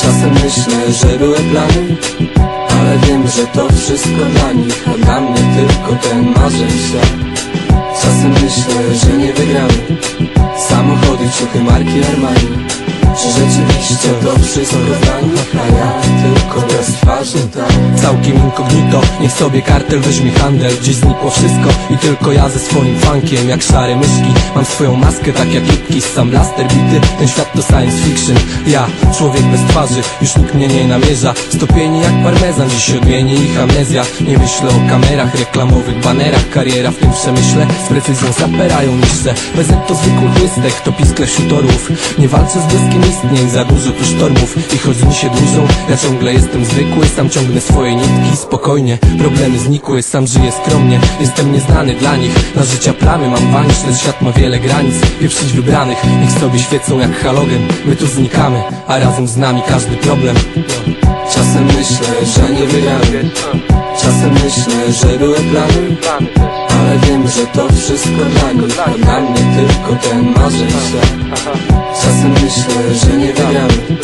Czasem myślę, że były plany Ale wiem, że to wszystko dla nich A dla mnie tylko ten marzeń świat. Czasem myślę, że nie wygramy Samochody, ciuchy marki Armani czy rzeczywiście to wszystko dla nich A ja tylko bez twarzy, tak. Całkiem incognito, niech sobie kartel weźmie handel. Gdzieś znikło wszystko i tylko ja ze swoim funkiem. Jak szare myszki, mam swoją maskę tak jak Lipki Sam blaster bity, ten świat to science fiction. Ja, człowiek bez twarzy, już nikt mnie nie namierza. Stopieni jak parmezan, dziś odmieni ich amnezja. Nie myślę o kamerach, reklamowych banerach. Kariera w tym przemyśle, z precyzją zaperają niższe. Bez to zwykłych łystek, to piskle szutorów Nie walczę z błyskiem istnień, za dużo tu sztormów. Ich rodziny się dłużą, ja ciągle jestem zwykły Sam ciągnę swoje nitki, spokojnie. Problemy znikły, sam żyję skromnie Jestem nieznany dla nich, na życia plamy Mam wanić, ten świat ma wiele granic. Pieprzyć wybranych, niech sobie świecą jak halogen My tu znikamy, a razem z nami każdy problem. Czasem myślę, że nie wygramy Czasem myślę, że były plany Ale wiem, że to wszystko dla nich A dla mnie tylko ten marzeń świat. Czasem myślę, że nie wygramy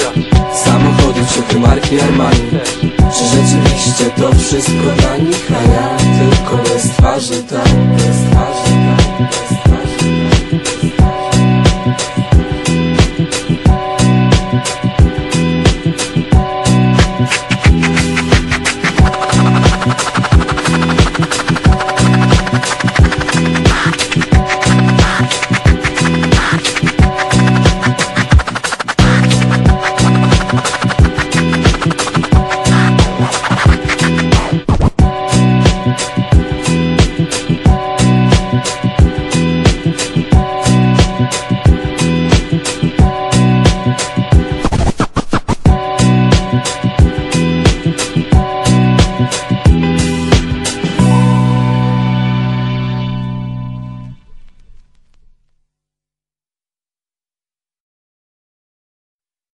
Samochody, ciuchy marki Armani Czy rzeczywiście to wszystko dla nich A ja tylko bez twarzy, tak Bez twarzy, tak